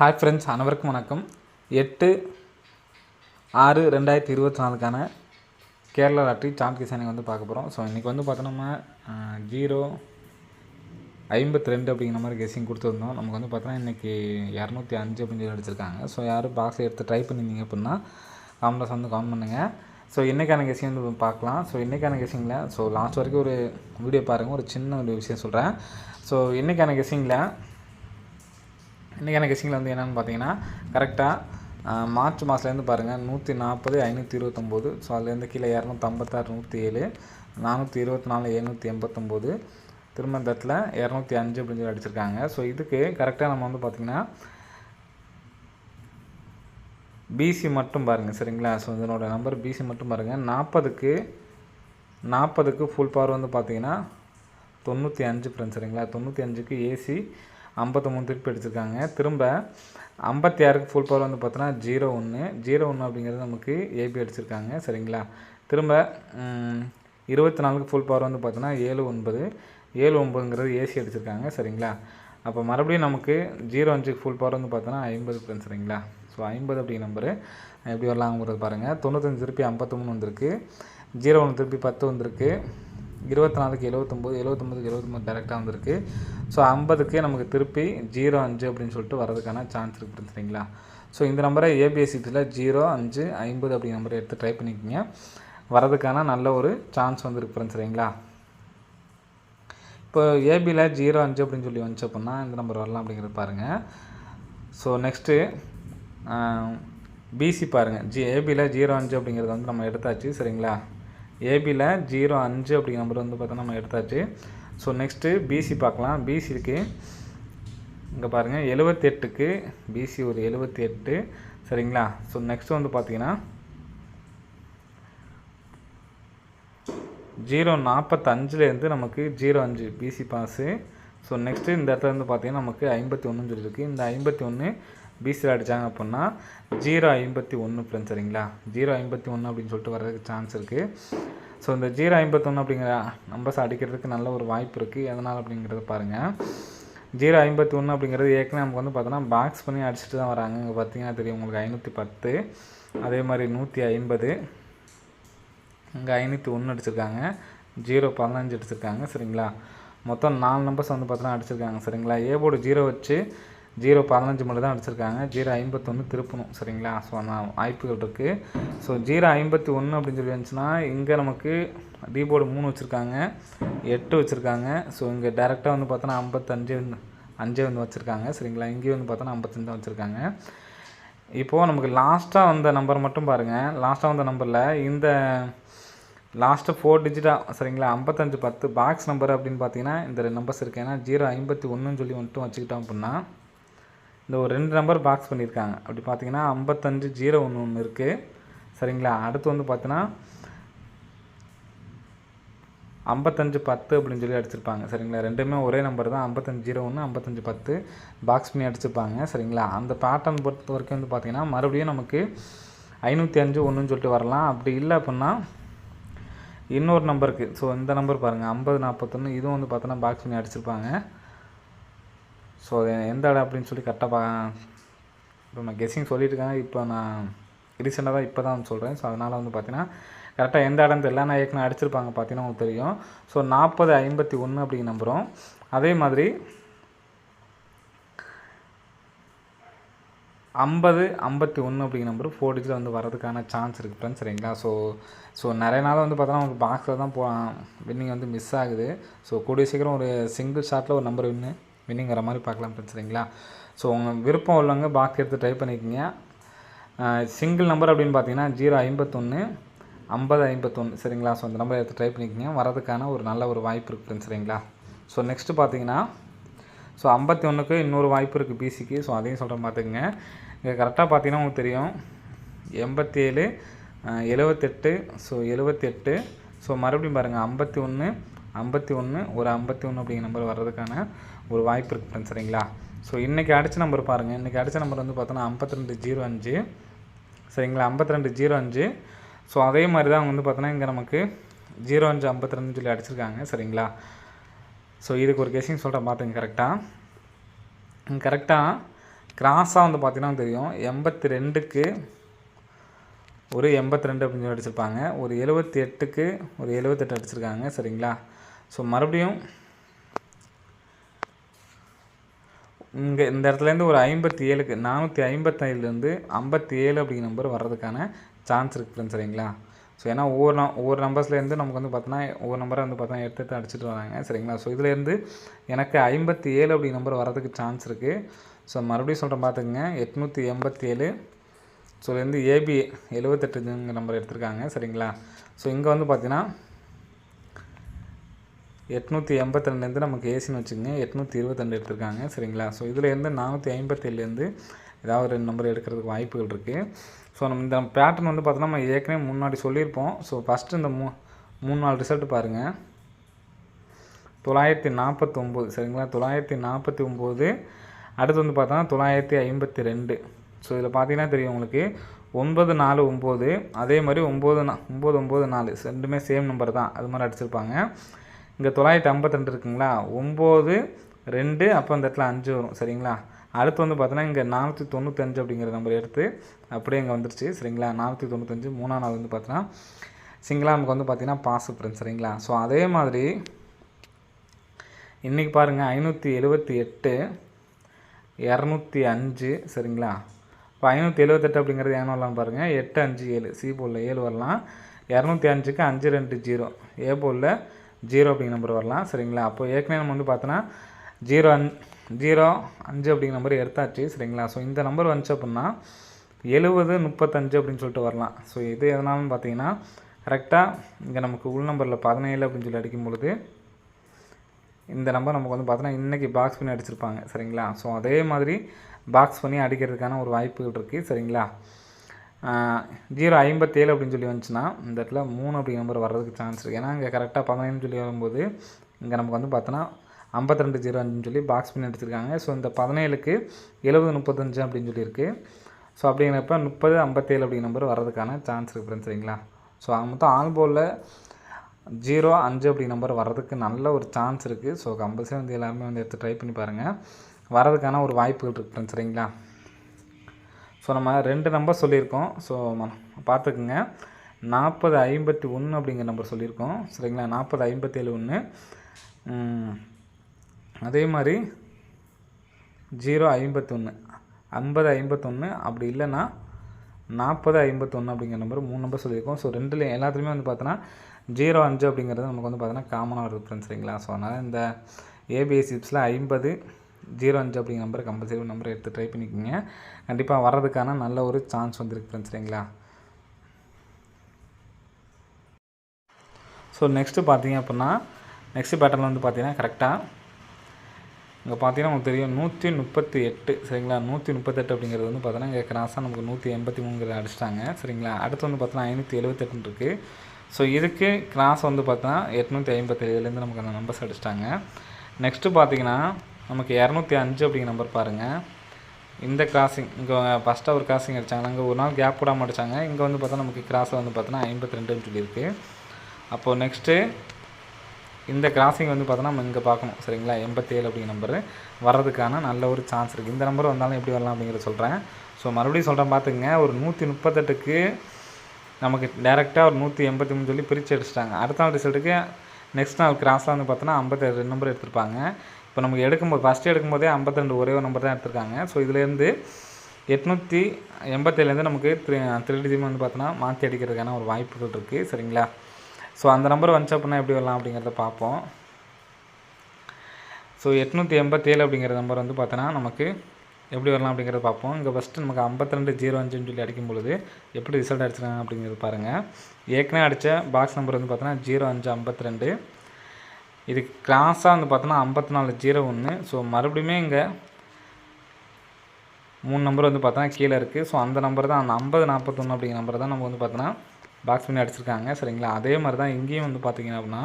Hi friends அனைவருக்கும் வணக்கம். எட்டு ஆறு ரெண்டாயிரத்தி இருபத்தி நாலுக்கான கேரளா லாட்ரி சாந்த் கிசானை வந்து பார்க்க போகிறோம் ஸோ இன்றைக்கி வந்து பார்த்தோன்னா ஜீரோ ஐம்பத்தி ரெண்டு அப்படிங்கிற மாதிரி கெஸிங் கொடுத்துருந்தோம் நமக்கு வந்து பார்த்தோன்னா இன்றைக்கி இரநூத்தி அஞ்சு அப்படின்னு சொல்லி அடிச்சிருக்காங்க. ஸோ யாரும் பாக்ஸை எடுத்து ட்ரை பண்ணியிருந்தீங்க அப்படின்னா காமெண்ட்ஸ் வந்து கவுண்ட் பண்ணுங்கள் ஸோ இன்றைக்கான கெஸிங் வந்து பார்க்கலாம். ஸோ இன்றைக்கான கெஸிங்கில் ஸோ லாஸ்ட் வரைக்கும் ஒரு வீடியோ பாருங்கள் ஒரு சின்ன ஒரு விஷயம் சொல்கிறேன் ஸோ இன்றைக்கான கெஸிங்கில் இன்றைக்கான கெஸ்டிங்கில் வந்து என்னென்னு பார்த்தீங்கன்னா கரெக்டாக மார்ச் மாதத்துலேருந்து பாருங்கள் நூற்றி நாற்பது ஐநூற்றி இருபத்தொம்போது. ஸோ அதுலேருந்து கீழே இரநூத்தம்பத்தாறு நூற்றி ஏழு நானூற்றி இருபத்தி நாலு எழுநூற்றி எண்பத்தொம்போது திரும்ப இந்த இடத்துல இரநூத்தி அஞ்சு அப்படின்னு சொல்லி அடிச்சிருக்காங்க. ஸோ இதுக்கு கரெக்டாக நம்ம வந்து பார்த்திங்கன்னா பிசி மட்டும் பாருங்கள் சரிங்களா? ஸோ இதனோட நம்பர் பிசி மட்டும் பாருங்கள் நாற்பதுக்கு நாற்பதுக்கு ஃபுல் பவர் வந்து பார்த்தீங்கன்னா தொண்ணூற்றி அஞ்சு ஃப்ரெண்ட்ஸ் சரிங்களா? தொண்ணூற்றி அஞ்சுக்கு ஏசி ஐம்பத்தி மூணு திருப்பி அடிச்சிருக்காங்க திரும்ப ஐம்பத்தி ஆறுக்கு ஃபுல் பவர் வந்து பார்த்தோன்னா ஜீரோ ஒன்று ஜீரோ ஒன்று அப்படிங்கிறது நமக்கு ஏபி அடிச்சிருக்காங்க. சரிங்களா? திரும்ப இருபத்தி நாலுக்கு ஃபுல் பவர் வந்து பார்த்தோன்னா ஏழு ஒன்பது. ஏழு ஒன்பதுங்கிறது ஏசி அடிச்சிருக்காங்க. சரிங்களா? அப்போ மறுபடியும் நமக்கு ஜீரோ அஞ்சுக்கு ஃபுல் பவர் வந்து பார்த்தோன்னா ஐம்பது ஃப்ரெண்ட்ஸ் சரிங்களா? ஸோ ஐம்பது அப்படிங்கிற நம்பரு எப்படி வரலாங்கிறது பாருங்கள் தொண்ணூத்தஞ்சு திருப்பி ஐம்பத்தொன்று வந்திருக்கு. ஜீரோ ஒன்று திருப்பி பத்து வந்திருக்கு. இருபத்தி நாலுக்கு எழுபத்தொம்போது எழுபத்தொம்போதுக்கு எழுபத்தொம்போது டேரெக்டாக வந்திருக்கு. ஸோ ஐம்பதுக்கு நமக்கு திருப்பி ஜீரோ அஞ்சு அப்படின்னு சொல்லிட்டு வரதுக்கான சான்ஸ் இருக்குது சரிங்களா? ஸோ இந்த நம்பரை ஏபிஎஸ்சியில் ஜீரோ அஞ்சு ஐம்பது அப்படிங்கிற நம்பரை எடுத்து ட்ரை பண்ணிக்கிங்க. வரதுக்கான நல்ல ஒரு சான்ஸ் வந்துருக்குறேன் ஃப்ரெண்ட்ஸ் சரிங்களா? இப்போ ஏபியில் ஜீரோ அஞ்சு அப்படின்னு சொல்லி வந்துச்சு அப்படின்னா இந்த நம்பர் வரலாம் அப்படிங்கிறது பாருங்கள் ஸோ நெக்ஸ்ட்டு பிசி பாருங்கள் ஜி ஏபியில் ஜீரோ அஞ்சு அப்படிங்கிறது வந்து நம்ம எடுத்தாச்சு சரிங்களா? ஏபியில் ஜீரோ அஞ்சு அப்படிங்கிற நம்பர் வந்து பார்த்தா நம்ம எடுத்தாச்சு. ஸோ நெக்ஸ்ட்டு பிசி பார்க்கலாம். பிசி இருக்குது இங்கே பாருங்கள் எழுபத்தெட்டுக்கு பிசி ஒரு எழுபத்தி எட்டு சரிங்களா? ஸோ நெக்ஸ்ட் வந்து பார்த்தீங்கன்னா ஜீரோ நாற்பத்தஞ்சுலேருந்து நமக்கு ஜீரோ அஞ்சு பிசி பாஸு ஸோ நெக்ஸ்ட்டு இந்த இடத்துல வந்து பார்த்தீங்கன்னா நமக்கு ஐம்பத்தி ஒன்றுன்னு சொல்லியிருக்கு. இந்த ஐம்பத்தி ஒன்று பிசியில் அடித்தாங்க அப்படின்னா ஜீரோ ஐம்பத்தி ஒன்று ஃப்ரெண்ட்ஸ் சரிங்களா? ஜீரோ ஐம்பத்தி ஒன்று அப்படின்னு சொல்லிட்டு வர்றதுக்கு சான்ஸ் இருக்குது ஸோ இந்த ஜீரோ ஐம்பத்தொன்று அப்படிங்கிற நம்பர்ஸ் அடிக்கிறதுக்கு நல்ல ஒரு வாய்ப்பு இருக்குது எதனால் அப்படிங்கிறத பாருங்கள் ஜீரோ ஐம்பத்தி ஒன்று அப்படிங்கிறது ஏற்கனவே நமக்கு வந்து பார்த்தோன்னா பாக்ஸ் பண்ணி அடிச்சுட்டு தான் வராங்க. இங்கே பார்த்தீங்கன்னா தெரியும் உங்களுக்கு ஐநூற்றி பத்து அதே மாதிரி நூற்றி ஐம்பது. இங்கே ஐநூற்றி ஒன்று அடிச்சிருக்காங்க. ஜீரோ பதினஞ்சு அடிச்சிருக்காங்க சரிங்களா? மொத்தம் நாலு நம்பர்ஸ் வந்து பார்த்தோன்னா அடிச்சிருக்காங்க சரிங்களா? ஏ போர்டு ஜீரோ வச்சு ஜீரோ பதினஞ்சு மட்டும் தான் அடிச்சிருக்காங்க. ஜீரோ ஐம்பத்தொன்று திருப்பணும். சரிங்களா? ஸோ அந்த வாய்ப்புகள் இருக்குது ஸோ ஜீரோ ஐம்பத்தி ஒன்று அப்படின்னு சொல்லி வந்துச்சுன்னா இங்கே நமக்கு டீபோர்டு மூணு வச்சுருக்காங்க. எட்டு வச்சுருக்காங்க. ஸோ இங்கே டேரெக்டாக வந்து பார்த்தோன்னா ஐம்பத்தஞ்சு வந்து அஞ்சே வந்து வச்சுருக்காங்க. சரிங்களா? இங்கேயும் வந்து பார்த்தோன்னா ஐம்பத்தஞ்சு தான் வச்சுருக்காங்க. இப்போது நமக்கு லாஸ்ட்டாக வந்த நம்பர் மட்டும் பாருங்கள் லாஸ்ட்டாக வந்த நம்பரில் இந்த லாஸ்ட்டு ஃபோர் டிஜிட்டாக சரிங்களா? ஐம்பத்தஞ்சு பத்து பாக்ஸ் நம்பர் அப்படின்னு பார்த்தீங்கன்னா இந்த ரெண்டு நம்பர்ஸ் இருக்குது ஏன்னா ஜீரோ ஐம்பத்தி ஒன்றுன்னு சொல்லி மட்டும் வச்சுக்கிட்டோம் அப்படின்னா இந்த ஒரு ரெண்டு நம்பர் பாக்ஸ் பண்ணியிருக்காங்க. அப்படி பார்த்தீங்கன்னா ஐம்பத்தஞ்சு ஜீரோ ஒன்று ஒன்று இருக்குது சரிங்களா? அடுத்து வந்து பார்த்தீங்கன்னா ஐம்பத்தஞ்சு பத்து அப்படின்னு சொல்லி அடிச்சிருப்பாங்க. சரிங்களா? ரெண்டுமே ஒரே நம்பர் தான். ஐம்பத்தஞ்சு ஜீரோ ஒன்று ஐம்பத்தஞ்சு பத்து பாக்ஸ் பண்ணி அடிச்சிருப்பாங்க. சரிங்களா? அந்த பேட்டர்ன் பொறுத்த வரைக்கும் வந்து பார்த்தீங்கன்னா மறுபடியும் நமக்கு ஐநூற்றி அஞ்சு ஒன்றுன்னு சொல்லிட்டு வரலாம். அப்படி இல்லை அப்படின்னா இன்னொரு நம்பருக்கு ஸோ இந்த நம்பர் பாருங்கள் ஐம்பது நாற்பத்தொன்று இதுவும் வந்து பார்த்தோன்னா பாக்ஸ் பண்ணி அடிச்சிருப்பாங்க. ஸோ அது எந்த இடம் அப்படின்னு சொல்லி கரெக்டாக பா இப்போ நான் கெஸ்ஸிங் சொல்லிட்டு இப்போ நான் ரீசெண்டாக தான் இப்போ தான் சொல்கிறேன் ஸோ அதனால் வந்து பார்த்தீங்கன்னா கரெக்டாக எந்த இடம் தெரியல. நான் ஏற்கனவே அடிச்சிருப்பாங்க பார்த்தீங்கன்னா உங்களுக்கு தெரியும். ஸோ நாற்பது ஐம்பத்தி ஒன்று அப்படிங்க நம்பரும் அதே மாதிரி ஐம்பது ஐம்பத்தி ஒன்று அப்படிங்கிற நம்பர் ஃபோர் டிஜிட்டில் வந்து வரதுக்கான சான்ஸ் இருக்குது ஃப்ரெண்ட்ஸ் சரிங்களா? ஸோ ஸோ நிறைய நாள் வந்து பார்த்தோன்னா உங்களுக்கு பாக்ஸில் தான் போ வின்னிங் வந்து மிஸ் ஆகுது. ஸோ கூடிய சீக்கிரம் ஒரு சிங்கிள் ஷாட்டில் ஒரு நம்பர் வின்னு வின்னிங்கிற மாதிரி பார்க்கலாம் ஃப்ரெண்ட்ஸ் சரிங்களா? ஸோ உங்கள் விருப்பம் உள்ளவங்க பாக்ஸ் எடுத்து ட்ரை பண்ணிக்கோங்க. சிங்கிள் நம்பர் அப்படின்னு பார்த்தீங்கன்னா ஜீரோ ஐம்பத்தொன்று ஐம்பது ஐம்பத்தொன்று சரிங்களா? ஸோ அந்த நம்பர் எடுத்து ட்ரை பண்ணிக்கோங்க. வரதுக்கான ஒரு நல்ல ஒரு வாய்ப்பு இருக்குது ஃப்ரெண்ட்ஸ் சரிங்களா? ஸோ நெக்ஸ்ட்டு பார்த்தீங்கன்னா ஸோ ஐம்பத்தி ஒன்றுக்கு இன்னொரு வாய்ப்பு இருக்குது பிசிக்கு ஸோ அதையும் சொல்கிறேன் பார்த்துக்குங்க இங்கே கரெக்டாக பார்த்தீங்கன்னா உங்களுக்கு தெரியும். எண்பத்தி ஏழு எழுவத்தெட்டு ஸோ எழுவத்தெட்டு. ஸோ மறுபடியும் பாருங்கள் ஐம்பத்தி ஒன்று ஐம்பத்தி ஒன்று ஒரு ஐம்பத்தி ஒன்று அப்படிங்கிற நம்பர் வர்றதுக்கான ஒரு வாய்ப்பு இருக்குது ஃப்ரெண்ட்ஸ் சரிங்களா? ஸோ இன்றைக்கி அடித்த நம்பர் பாருங்கள் இன்றைக்கி அடித்த நம்பர் வந்து பார்த்தோன்னா ஐம்பத்தி ரெண்டு ஜீரோ அஞ்சு. சரிங்களா? ஐம்பத்தி ரெண்டு ஜீரோ அஞ்சு. ஸோ அதே மாதிரி தான் வந்து பார்த்தோன்னா இங்கே நமக்கு ஜீரோ அஞ்சு ஐம்பத்தி சொல்லி அடிச்சிருக்காங்க சரிங்களா? ஸோ இதுக்கு ஒரு கெஸிங் சொல்கிறேன் பார்த்துங்க கரெக்டாக கரெக்டாக கிராஸாக வந்து பார்த்திங்கன்னா தெரியும். எண்பத்தி ரெண்டுக்கு ஒரு எண்பத்தி ரெண்டு அப்படின்னு சொல்லி அடிச்சிருப்பாங்க. ஒரு எழுபத்தி எட்டுக்கு ஒரு எழுபத்தெட்டு அடிச்சிருக்காங்க சரிங்களா? ஸோ மறுபடியும் இங்கே இந்த இடத்துலேருந்து ஒரு ஐம்பத்தி ஏழுக்கு நானூற்றி ஐம்பத்தேழுலேருந்து ஐம்பத்தி ஏழு அப்படிங்கிற நம்பர் வர்றதுக்கான சான்ஸ் இருக்குது ஃப்ரெண்ட்ஸ் சரிங்களா? ஸோ ஏன்னா ஒவ்வொரு ந ஒவ்வொரு நம்பர்ஸ்லேருந்து நமக்கு வந்து பார்த்தோன்னா ஒவ்வொரு நம்பரை வந்து பார்த்தோன்னா எடுத்து எடுத்து அடிச்சுட்டு வராங்க சரிங்களா? ஸோ இதுலேருந்து எனக்கு ஐம்பத்தி ஏழு அப்படி நம்பர் வரதுக்கு சான்ஸ் இருக்குது ஸோ மறுபடியும் சொல்கிறேன் பார்த்துக்குங்க எட்நூற்றி எண்பத்தி ஏழு ஸோ இதுலேருந்து ஏபி எழுபத்தெட்டுங்கிற நம்பர் எடுத்திருக்காங்க சரிங்களா? ஸோ இங்கே வந்து பார்த்தீங்கன்னா எட்நூற்றி எண்பத்தி ரெண்டுலேருந்து நமக்கு ஏசின்னு வச்சுக்கோங்க. எட்நூற்றி இருபத்தெண்டு எடுத்திருக்காங்க. சரிங்களா? ஸோ இதுலேருந்து நானூற்றி ஐம்பத்தேழுலேருந்து ஏதாவது ரெண்டு நம்பர் எடுக்கிறதுக்கு வாய்ப்புகள் இருக்குது ஸோ நம்ம இந்த பேட்டர்ன் வந்து பார்த்தோன்னா நம்ம ஏற்கனவே முன்னாடி சொல்லியிருப்போம். ஸோ ஃபஸ்ட்டு இந்த மூ மூணு நாலு ரிசல்ட் பாருங்கள் தொள்ளாயிரத்தி நாற்பத்தொம்போது சரிங்களா? தொள்ளாயிரத்தி நாற்பத்தி ஒம்பது அடுத்து வந்து பார்த்தோன்னா தொள்ளாயிரத்தி ஐம்பத்தி ரெண்டு. ஸோ இதில் பார்த்தீங்கன்னா தெரியும் உங்களுக்கு. ஒன்பது நாலு ஒம்பது. அதே மாதிரி ஒம்பது நா ஒம்பது ஒம்பது நாலு. ரெண்டுமே சேம் நம்பர் தான். அது மாதிரி அடிச்சிருப்பாங்க. இங்கே தொள்ளாயிரத்தி ஐம்பத்திரெண்டு இருக்குங்களா? ஒம்பது ரெண்டு அப்போ அந்த இடத்துல அஞ்சு வரும் சரிங்களா? அடுத்து வந்து பார்த்தோன்னா இங்கே நானூற்றி தொண்ணூத்தஞ்சு அப்படிங்கிற நம்பர் எடுத்து அப்படியே இங்கே வந்துருச்சு சரிங்களா? நானூற்றி தொண்ணூத்தஞ்சு மூணாம் நாள் வந்து பார்த்தோன்னா சிங்கிளாக நமக்கு வந்து பார்த்திங்கன்னா பாஸ் ஃப்ரெண்ட்ஸ் சரிங்களா? ஸோ அதே மாதிரி இன்றைக்கி பாருங்கள் ஐநூற்றி எழுபத்தி எட்டு இரநூத்தி அஞ்சு சரிங்களா? இப்போ ஐநூற்றி எழுபத்தெட்டு அப்படிங்கிறது ஏன் வரலாம் பாருங்கள் எட்டு அஞ்சு ஏழு சி போலில் ஏழு வரலாம். இரநூத்தி அஞ்சுக்கு அஞ்சு ரெண்டு ஜீரோ ஏ போலில் ஜீரோ அப்படிங்கிற நம்பர் வரலாம். சரிங்களா? அப்போ ஏற்கனவே நம்ம வந்து பார்த்தோன்னா ஜீரோ அன் ஜீரோ அஞ்சு அப்படிங்கிற நம்பர் எடுத்தாச்சு. சரிங்களா? ஸோ இந்த நம்பர் வந்துச்சு அப்படின்னா எழுபது முப்பத்தஞ்சு அப்படின்னு சொல்லிட்டு வரலாம். ஸோ இது எதனாலும் பார்த்தீங்கன்னா கரெக்டாக இங்கே நமக்கு உள் நம்பரில் பதினேழு அப்படின்னு சொல்லி அடிக்கும் பொழுது இந்த நம்பர் நமக்கு வந்து பார்த்தோன்னா இன்றைக்கி பாக்ஸ் பண்ணி அடிச்சிருப்பாங்க. சரிங்களா? ஸோ அதே மாதிரி பாக்ஸ் பண்ணி அடிக்கிறதுக்கான ஒரு வாய்ப்புகள் இருக்குது சரிங்களா? ஜீரோ ஐம்பத்தேழு அப்படின்னு சொல்லி வந்துச்சுன்னா இந்த இடத்துல மூணு அப்படி நம்பர் வர்றதுக்கு சான்ஸ் இருக்குது ஏன்னா இங்கே கரெக்டாக பதினேழுன்னு சொல்லி வரும்போது இங்கே நமக்கு வந்து பார்த்தோன்னா ஐம்பத்திரெண்டு ஜீரோ அஞ்சுன்னு சொல்லி பாக்ஸ் பண்ணி எடுத்திருக்காங்க. ஸோ இந்த பதினேழுக்கு எழுபது முப்பத்தஞ்சு அப்படின்னு சொல்லியிருக்கு. ஸோ அப்படிங்கிறப்ப முப்பது ஐம்பத்தேழு அப்படிங்கிற நம்பர் வர்றதுக்கான சான்ஸ் இருக்குது ஃப்ரெண்ட்ஸ் சரிங்களா? ஸோ மொத்தம் ஆல் போலில் ஜீரோ அஞ்சு அப்படி நம்பர் வர்றதுக்கு நல்ல ஒரு சான்ஸ் இருக்குது ஸோ கம்பல்சரி வந்து எல்லாருமே வந்து எடுத்து ட்ரை பண்ணி பாருங்கள் வரதுக்கான ஒரு வாய்ப்புகள் இருக்குது ஃப்ரெண்ட்ஸ் சரிங்களா? ஸோ நம்ம ரெண்டு நம்பர் சொல்லியிருக்கோம். ஸோ பார்த்துக்குங்க. நாற்பது ஐம்பத்தி ஒன்று அப்படிங்கிற நம்பர் சொல்லியிருக்கோம். சரிங்களா? நாற்பது ஐம்பத்தேழு ஒன்று அதே மாதிரி ஜீரோ ஐம்பத்தொன்று ஐம்பது ஐம்பத்தொன்று அப்படி இல்லைன்னா நாற்பது ஐம்பத்தொன்று அப்படிங்கிற நம்பர் மூணு நம்பர் சொல்லியிருக்கோம். ஸோ ரெண்டுல எல்லாத்துலேயுமே வந்து பார்த்தோன்னா ஜீரோ அஞ்சு அப்படிங்கிறது நமக்கு வந்து பார்த்தோன்னா காமனாக வருது ஃப்ரெண்ட்ஸ் சரிங்களா? ஸோ அதனால் இந்த ஏபிஎஸ் சிப்ஸில் ஐம்பது ஜீரோ அஞ்சு அப்படிங்கிற நம்பர் கம்பல்சரி நம்பரை எடுத்து ட்ரை பண்ணிக்கோங்க. கண்டிப்பாக வர்றதுக்கான நல்ல ஒரு சான்ஸ் வந்துருக்கு ஃப்ரெண்ட்ஸ் சரிங்களா? ஸோ நெக்ஸ்ட்டு பார்த்தீங்க அப்படின்னா நெக்ஸ்ட் பேட்டர்ன் வந்து பார்த்தீங்கன்னா கரெக்டாக இங்கே பார்த்தீங்கன்னா உங்களுக்கு தெரியும் நூற்றி முப்பத்தி எட்டு சரிங்களா? நூற்றி முப்பத்தெட்டு அப்படிங்கிறது வந்து பார்த்தோன்னா இங்கே கிராஸாக நமக்கு நூற்றி எண்பத்தி மூணுங்கிறத அடிச்சிட்டாங்க சரிங்களா? அடுத்து வந்து பார்த்தோன்னா ஐநூற்றி எழுபத்தெட்டுன்னு இருக்குது ஸோ இதுக்கு கிராஸ் வந்து பார்த்தோன்னா எட்நூற்றி ஐம்பத்தேழுலேருந்து நமக்கு அந்த நம்பர்ஸ் அடிச்சிட்டாங்க. நெக்ஸ்ட்டு பார்த்தீங்கன்னா நமக்கு இரநூத்தி அஞ்சு அப்படிங்கிற நம்பர் பாருங்கள் இந்த கிராசிங் இங்கே ஃபஸ்ட்டாக ஒரு கிராசிங் அடித்தாங்க அங்கே ஒரு நாள் கேப் விடாமல் அடித்தாங்க இங்கே வந்து பார்த்தா நமக்கு கிராஸை வந்து பார்த்தோன்னா ஐம்பத்தி ரெண்டுன்னு சொல்லியிருக்கு. அப்போது நெக்ஸ்ட்டு இந்த கிராசிங் வந்து பார்த்தோன்னா நம்ம இங்கே பார்க்கணும். சரிங்களா? எண்பத்தேழு அப்படிங்கிற நம்பர் வர்றதுக்கான நல்ல ஒரு சான்ஸ் இருக்குது இந்த நம்பர் வந்தாலும் எப்படி வரலாம் அப்படிங்கிறத சொல்கிறேன் ஸோ மறுபடியும் சொல்கிறேன் பார்த்துங்க ஒரு நூற்றி முப்பத்தெட்டுக்கு நமக்கு டேரெக்டாக ஒரு நூற்றி எண்பத்தி மூணு சொல்லி பிரித்து அடிச்சிட்டாங்க. அடுத்த நாள் ரிசல்ட்டுக்கு நெக்ஸ்ட் நாள் கிராஸில் வந்து பார்த்தோன்னா ஐம்பத்தேழு நம்பர் எடுத்திருப்பாங்க. இப்போ நமக்கு எடுக்கும்போது ஃபஸ்ட்டு எடுக்கும்போதே ஐம்பத்திரெண்டு ஒரே ஒரு நம்பர் தான் எடுத்திருக்காங்க. ஸோ இதுலேருந்து எட்நூற்றி எண்பத்தேழுலேருந்து நமக்கு த்ரீ த்ரீ டிஜிம் வந்து பார்த்தோன்னா மாற்றி அடிக்கிறதுக்கான ஒரு வாய்ப்புகள் இருக்குது சரிங்களா? ஸோ அந்த நம்பர் வந்துச்சு அப்படின்னா எப்படி வரலாம் அப்படிங்கிறத பார்ப்போம். ஸோ எட்நூற்றி எண்பத்தேழு அப்படிங்கிற நம்பர் வந்து பார்த்தோன்னா நமக்கு எப்படி வரலாம் அப்படிங்கிறத பார்ப்போம். இங்கே ஃபஸ்ட்டு நமக்கு ஐம்பத்திரெண்டு ஜீரோ அஞ்சுன்னு சொல்லி அடிக்கும் பொழுது எப்படி ரிசல்ட் அடிச்சிருக்காங்க அப்படிங்கிறது பாருங்கள் ஏற்கனவே அடித்த பாக்ஸ் நம்பர் வந்து பார்த்தோன்னா ஜீரோ அஞ்சு ஐம்பத்தி ரெண்டு இது கிராஸாக வந்து பார்த்தோன்னா ஐம்பத்தி நாலு ஜீரோ ஒன்று ஸோ மறுபடியுமே இங்கே மூணு நம்பர் வந்து பார்த்தோன்னா கீழே இருக்குது ஸோ அந்த நம்பர் தான் அந்த ஐம்பது நாற்பத்தொன்று அப்படிங்கிற நம்பர் தான் நம்ம வந்து பார்த்தோன்னா பாக்ஸ் பண்ணி அடிச்சிருக்காங்க. சரிங்களா? அதே மாதிரி தான் இங்கேயும் வந்து பார்த்தீங்க அப்படின்னா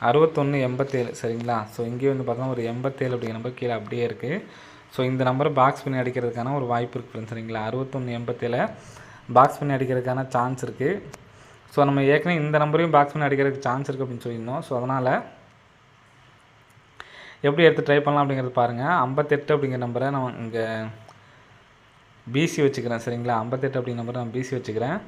அறுபத்தொன்று எண்பத்தேழு. சரிங்களா? ஸோ இங்கேயும் வந்து பார்த்தோன்னா ஒரு எண்பத்தேழு அப்படிங்கிற நம்பர் கீழே அப்படியே இருக்குது ஸோ இந்த நம்பரை பாக்ஸ் பண்ணி அடிக்கிறதுக்கான ஒரு வாய்ப்பு இருக்குது சரிங்களா? அறுபத்தொன்று எண்பத்தேழு பாக்ஸ் பண்ணி அடிக்கிறதுக்கான சான்ஸ் இருக்குது ஸோ நம்ம ஏற்கனவே இந்த நம்பரையும் பாக்ஸ் பண்ணி அடிக்கிறதுக்கு சான்ஸ் இருக்குது அப்படின்னு சொல்லியிருந்தோம். ஸோ அதனால் எப்படி எடுத்து ட்ரை பண்ணலாம் அப்படிங்கிறது பாருங்கள் ஐம்பத்தெட்டு அப்படிங்கிற நம்பரை நான் இங்கே பிசி வச்சுக்கிறேன் சரிங்களா? ஐம்பத்தெட்டு அப்படிங்கிற நம்பரை நான் பிசி வச்சுக்கிறேன்.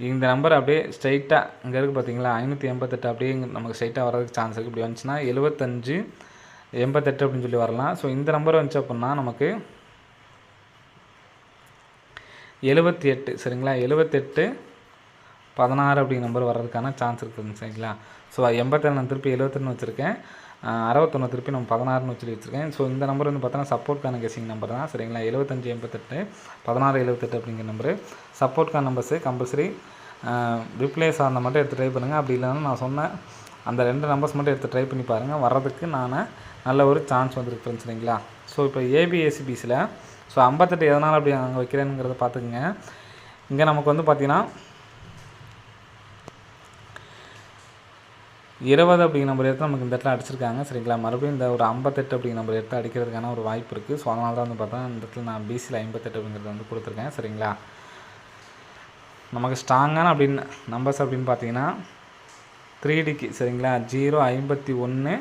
இந்த நம்பர் அப்படியே ஸ்ட்ரைட்டாக இங்கே இருக்குது பார்த்தீங்களா ஐநூற்றி எண்பத்தெட்டு அப்படியே நமக்கு ஸ்ட்ரைட்டாக வரதுக்கு சான்ஸ் இருக்குது இப்படி வந்துச்சுன்னா எழுபத்தஞ்சு எண்பத்தெட்டு அப்படின்னு சொல்லி வரலாம். ஸோ இந்த நம்பர் வந்துச்சு அப்படின்னா நமக்கு எழுபத்தி எட்டு சரிங்களா? எழுபத்தெட்டு பதினாறு அப்படிங்கிற நம்பர் வர்றதுக்கான சான்ஸ் இருக்குதுங்க சரிங்களா? ஸோ எண்பத்தேழு நான் திருப்பி எழுபத்தொன்று வச்சுருக்கேன். அறுபத்தொன்று திருப்பி நம்ம பதினாறுன்னு சொல்லி வச்சுருக்கேன். ஸோ இந்த நம்பர் வந்து பார்த்தோன்னா சப்போர்ட்கான கெசிங் நம்பர் தான் சரிங்களா? எழுபத்தஞ்சு எண்பத்தெட்டு பதினாறு எழுபத்தெட்டு அப்படிங்கிற நம்பரு சப்போர்ட்கான நம்பர்ஸு கம்பல்சரி ரிப்ளேஸ் ஆன மட்டும் எடுத்து ட்ரை பண்ணுங்கள் அப்படி இல்லைன்னா நான் சொன்ன அந்த ரெண்டு நம்பர்ஸ் மட்டும் எடுத்து ட்ரை பண்ணி பாருங்கள் வர்றதுக்கு நான் நல்ல ஒரு சான்ஸ் வந்துருக்கு சரிங்களா? ஸோ இப்போ ஏபிஎஸ்சிபிஸில் ஸோ ஐம்பத்தெட்டு எதனால் அப்படி அங்கே வைக்கிறேனுங்கிறத பார்த்துக்குங்க. இங்கே நமக்கு வந்து பார்த்திங்கன்னா இருபது அப்படிங்கிற நம்பர் எடுத்து நமக்கு இந்த இடத்துல அடிச்சிருக்காங்க. சரிங்களா? மறுபடியும் இந்த ஒரு ஐம்பத்தெட்டு அப்படிங்கிற நம்பர் எடுத்து அடிக்கிறதுக்கான ஒரு வாய்ப்பு இருக்குது ஸோ அதனால தான் வந்து பார்த்தா இந்த இடத்துல நான் பிசியில் ஐம்பத்தெட்டு அப்படிங்கிறத வந்து கொடுத்துருக்கேன். சரிங்களா? நமக்கு ஸ்ட்ராங்கான அப்படின்னு நம்பர்ஸ் அப்படின்னு பார்த்தீங்கன்னா த்ரீ டிக்கு சரிங்களா? ஜீரோ ஐம்பத்தி ஒன்று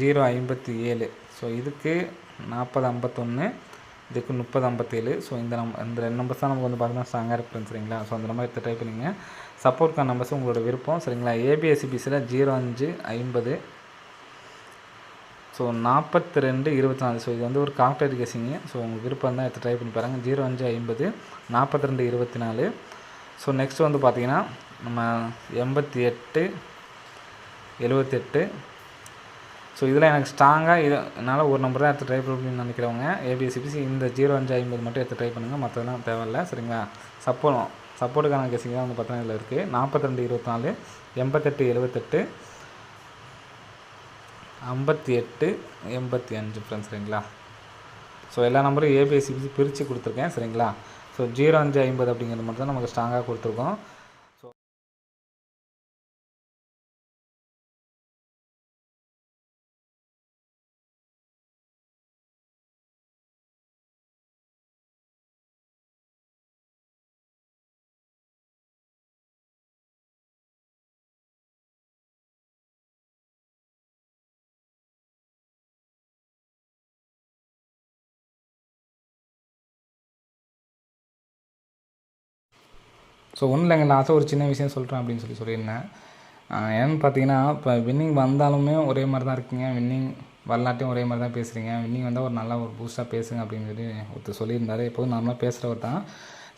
ஜீரோ ஐம்பத்தி ஏழு. ஸோ இதுக்கு நாற்பது ஐம்பத்தொன்று இதுக்கு முப்பது ஐம்பத்தேழு. ஸோ இந்த நம் இந்த ரெண்டு நம்பர்ஸ் தான் நமக்கு வந்து பார்த்தீங்கன்னா ஸ்ட்ராங்காக இருக்குது சரிங்களா? ஸோ அந்த நம்பர் எடுத்து ட்ரை பண்ணிங்க. சப்போர்ட்கான நம்பர்ஸ் உங்களோட விருப்பம். சரிங்களா? ஏபிஎஸ்சிபிஸில் ஜீரோ அஞ்சு ஐம்பது. ஸோ நாற்பத்தி ரெண்டு இருபத்தி நாலு ஸோ இது வந்து ஒரு கால்குலேட் கேசிங்க ஸோ உங்கள் விருப்பம் தான் எடுத்து ட்ரை பண்ணி பாருங்கள் ஜீரோ அஞ்சு ஐம்பது நாற்பத்தி ரெண்டு இருபத்தி நாலு ஸோ நெக்ஸ்ட் வந்து பார்த்தீங்கன்னா நம்ம எண்பத்தி எட்டு எழுபத்தெட்டு ஸோ இதில் எனக்கு ஸ்ட்ராங்காக இது என்னால் ஒரு நம்பர் தான் எடுத்து ட்ரை பண்ணணும்னு நினைக்கிறவங்க. ஏபிஎஸ்சிபிசி இந்த ஜீரோ அஞ்சு ஐம்பது மட்டும் எடுத்து ட்ரை பண்ணுங்கள் மற்றதெல்லாம் தேவையில்லை. சரிங்களா? சப்போர்ட் சப்போர்ட்டுக்கான கெஸிங் தான் வந்து பார்த்தீங்கன்னா இதில் இருக்குது. நாற்பத்தி ரெண்டு இருபத்தி நாலு எண்பத்தெட்டு எழுபத்தெட்டு ஐம்பத்தி எட்டு எண்பத்தி அஞ்சு ஃப்ரெண்ட்ஸ் சரிங்களா ஸோ எல்லா நம்பரும் ஏபிஎஸ்சி பிரித்து கொடுத்துருக்கேன் சரிங்களா? ஸோ ஜீரோ அஞ்சு ஐம்பது அப்படிங்கிறது மட்டும் தான் நமக்கு ஸ்ட்ராங்காக கொடுத்துருக்கோம். ஸோ ஒன்றும் இல்லைங்க லாஸ்ட்டாக ஒரு சின்ன விஷயம் சொல்கிறேன் அப்படின்னு சொல்லி சொல்லியிருந்தேன். ஏன்னு பார்த்தீங்கன்னா இப்போ வின்னிங் வந்தாலுமே ஒரே மாதிரி தான் இருக்கீங்க. வின்னிங் வரலாட்டையும் ஒரே மாதிரி தான் பேசுகிறீங்க வின்னிங் வந்தால் ஒரு நல்லா ஒரு பூஸ்ட்டாக பேசுங்க அப்படின்னு சொல்லி ஒருத்தர் சொல்லியிருந்தாரு. எப்போதும் நார்மலாக பேசுகிறவர் தான்.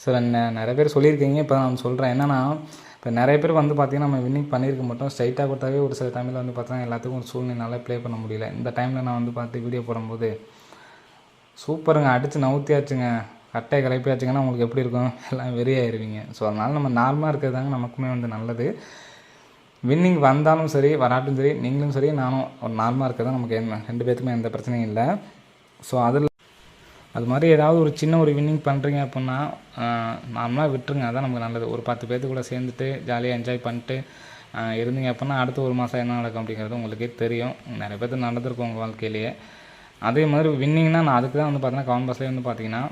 ஸோ நிறைய பேர் சொல்லியிருக்கீங்க. இப்போ நான் சொல்கிறேன் என்னென்னா இப்போ நிறைய பேர் வந்து பார்த்தீங்கன்னா நம்ம வின்னிங் பண்ணியிருக்க மாட்டோம். ஸ்ட்ரைட்டாக கொடுத்தாவே ஒரு சில டைமில் வந்து பார்த்தீங்கன்னா எல்லாத்துக்கும் ஒரு சூழ்நிலை ப்ளே பண்ண முடியல. இந்த டைமில் நான் வந்து பார்த்து வீடியோ போடும்போது சூப்பருங்க அடித்து நவுத்தியாச்சுங்க. கட்டை கிளப்பியாச்சுங்கன்னா உங்களுக்கு எப்படி இருக்கும்? எல்லாம் வெறியாயிருவீங்க. ஸோ அதனால் நம்ம நார்மலாக இருக்கிறது தாங்க நமக்குமே வந்து நல்லது. வின்னிங் வந்தாலும் சரி வராட்டும் சரி நீங்களும் சரி நானும் ஒரு நார்மலாக இருக்கிறது நமக்கு என்ன ரெண்டு பேத்துக்குமே எந்த பிரச்சனையும் இல்லை. ஸோ அதில் அது மாதிரி ஏதாவது ஒரு சின்ன ஒரு வின்னிங் பண்ணுறீங்க அப்படின்னா நார்மலாக விட்டுருங்க. அதான் நமக்கு நல்லது. ஒரு பத்து பேர்த்து கூட சேர்ந்துட்டு ஜாலியாக என்ஜாய் பண்ணிட்டு இருந்தீங்க அப்படின்னா அடுத்த ஒரு மாதம் என்ன நடக்கும் அப்படிங்கிறது உங்களுக்கே தெரியும். நிறைய பேர்த்து நடந்திருக்கும் உங்கள் வாழ்க்கையிலேயே. அதே மாதிரி வின்னிங்னா நான் அதுக்கு தான் வந்து பார்த்தீங்கன்னா கவன் பஸ்லேயே வந்து பார்த்தீங்கன்னா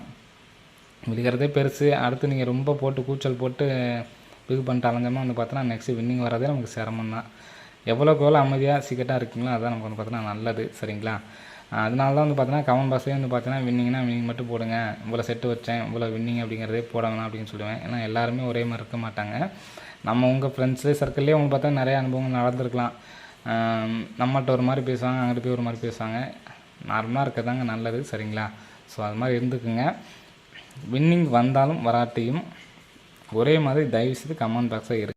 விழுகிறதே பெருசு. அடுத்து நீங்கள் ரொம்ப போட்டு கூச்சல் போட்டு இது பண்ணிட்டு அலைஞ்சோமா வந்து பார்த்தோன்னா நெக்ஸ்ட் வின்னிங் வரதே நமக்கு சிரமம் தான். எவ்வளோக்கு எவ்வளோ அமைதியாக சீக்கிரட்டாக இருக்குங்களோ அதான் நமக்கு வந்து பார்த்தீங்கன்னா நல்லது. சரிங்களா? அதனால தான் வந்து பார்த்தீங்கன்னா கவன் பாஸே வந்து பார்த்தீங்கன்னா வின்னிங்னா வின்னிங் மட்டும் போடுங்க. இவ்வளோ செட்டு வச்சேன் இவ்வளோ வின்னிங் அப்படிங்கிறதே போட அப்படின்னு சொல்லுவேன். ஏன்னா எல்லாருமே ஒரே மாதிரி இருக்க மாட்டாங்க. நம்ம உங்கள் ஃப்ரெண்ட்ஸு சர்க்கிள்லேயே அவங்க பார்த்தா நிறைய அனுபவங்கள் நடந்திருக்கலாம். நம்மகிட்ட ஒரு மாதிரி பேசுவாங்க அங்கிட்டு போய் ஒரு மாதிரி பேசுவாங்க. நார்மலாக இருக்கதாங்க நல்லது சரிங்களா? ஸோ அது மாதிரி இருந்துக்குங்க. வின்னிங் வந்தாலும் வராட்டியும் ஒரே மாதிரி தயவு செய்து கமெண்ட் பாக்ஸாக இருக்கு